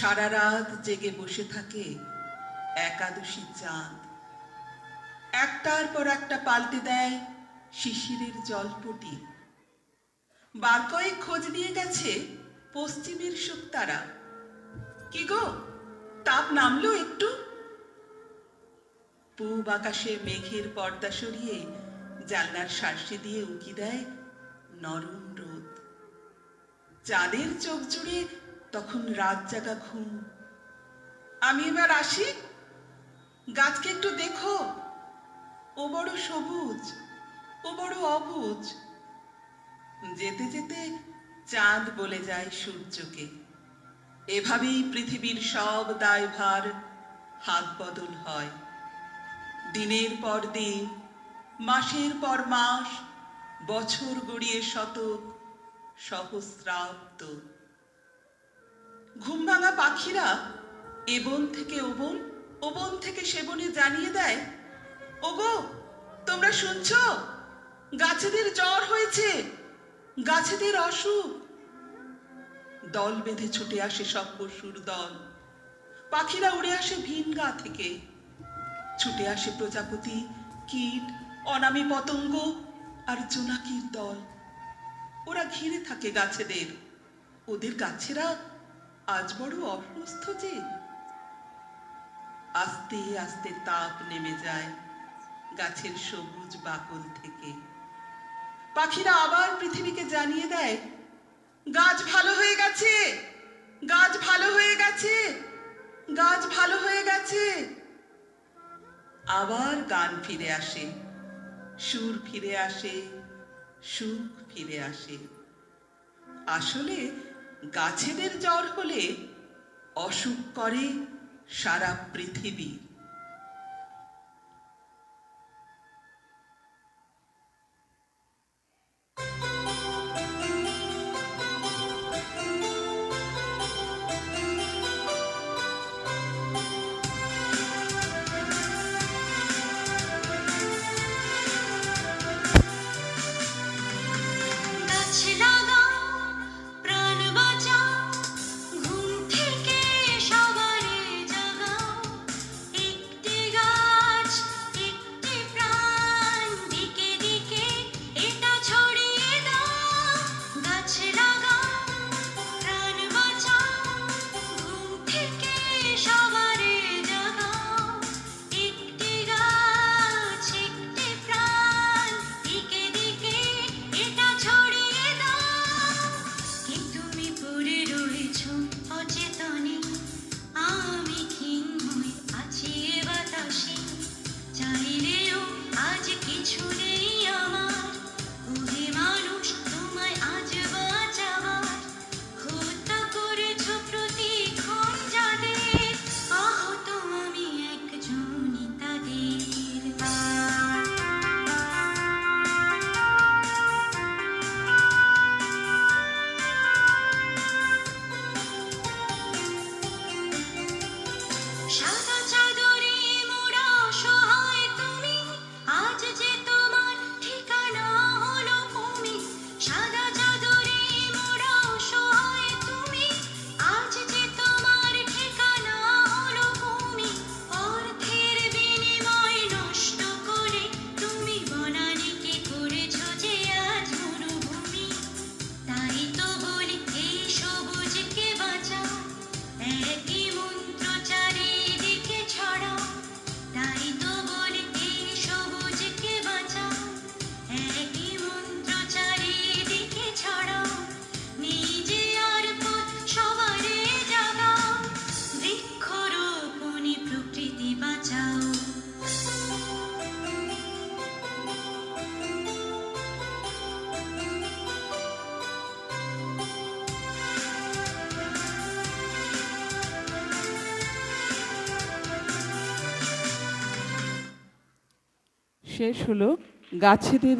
সারা রাত জেগে বসে থাকে একাদশী চাঁদ। একটার পর একটা পাল্টে দেয় শিশিরের জলপটি। বার কয়েক খোঁজ নিয়ে গেছে পশ্চিমের শুকতারা। কি গো, তাপ নামলো একটু? পূব আকাশে মেঘের পর্দা সরিয়ে জানলার শার্সে দিয়ে উঁকি দেয় নরম রোদ। চাঁদের চোখ জুড়ে তখন রাত জাগা ঘুম। আমি এবার আসি। গাছকে একটু দেখো। ও বড় সবুজ, ও বড় অবুজ। যেতে যেতে চাঁদ বলে যায় সূর্যকে। এভাবেই পৃথিবীর সব দায়ভার হাত বদল হয়। দিনের পর দিন, মাসের পর মাস, বছর গড়িয়ে শতক, সহস্রাব্দ। পাখিরা এবন থেকে ওবন ওবন থেকে সেবনে জানিয়ে দেয়, ওগো, তোমরা শুনছ? গাছেদের জ্বর হয়েছে, গাছেদের অসুখ। দল বেঁধে ছুটে আসে সব পশুর দল। পাখিরা উড়ে আসে ভিন গা থেকে। ছুটে আসে প্রজাপতি, কীট, অনামি পতঙ্গ আর জোনাকির দল। ওরা ঘিরে থাকে গাছেদের। ওদের গাছেরা আজ বড় অসুস্থ যে। আস্তে আস্তে তাপ নেমে যায় গাছের সবুজ বাকল থেকে। পাখিরা আবার পৃথিবীকে জানিয়ে দেয়, গাছ ভালো হয়ে গেছে, গাছ ভালো হয়ে গেছে, গাছ ভালো হয়ে গেছে। আবার গান ফিরে আসে, সুর ফিরে আসে, সুখ ফিরে আসে। আসলে গাছেদের জ্বর হলে অসুখ করে সারা পৃথিবী। শেষ হলো গাছেদের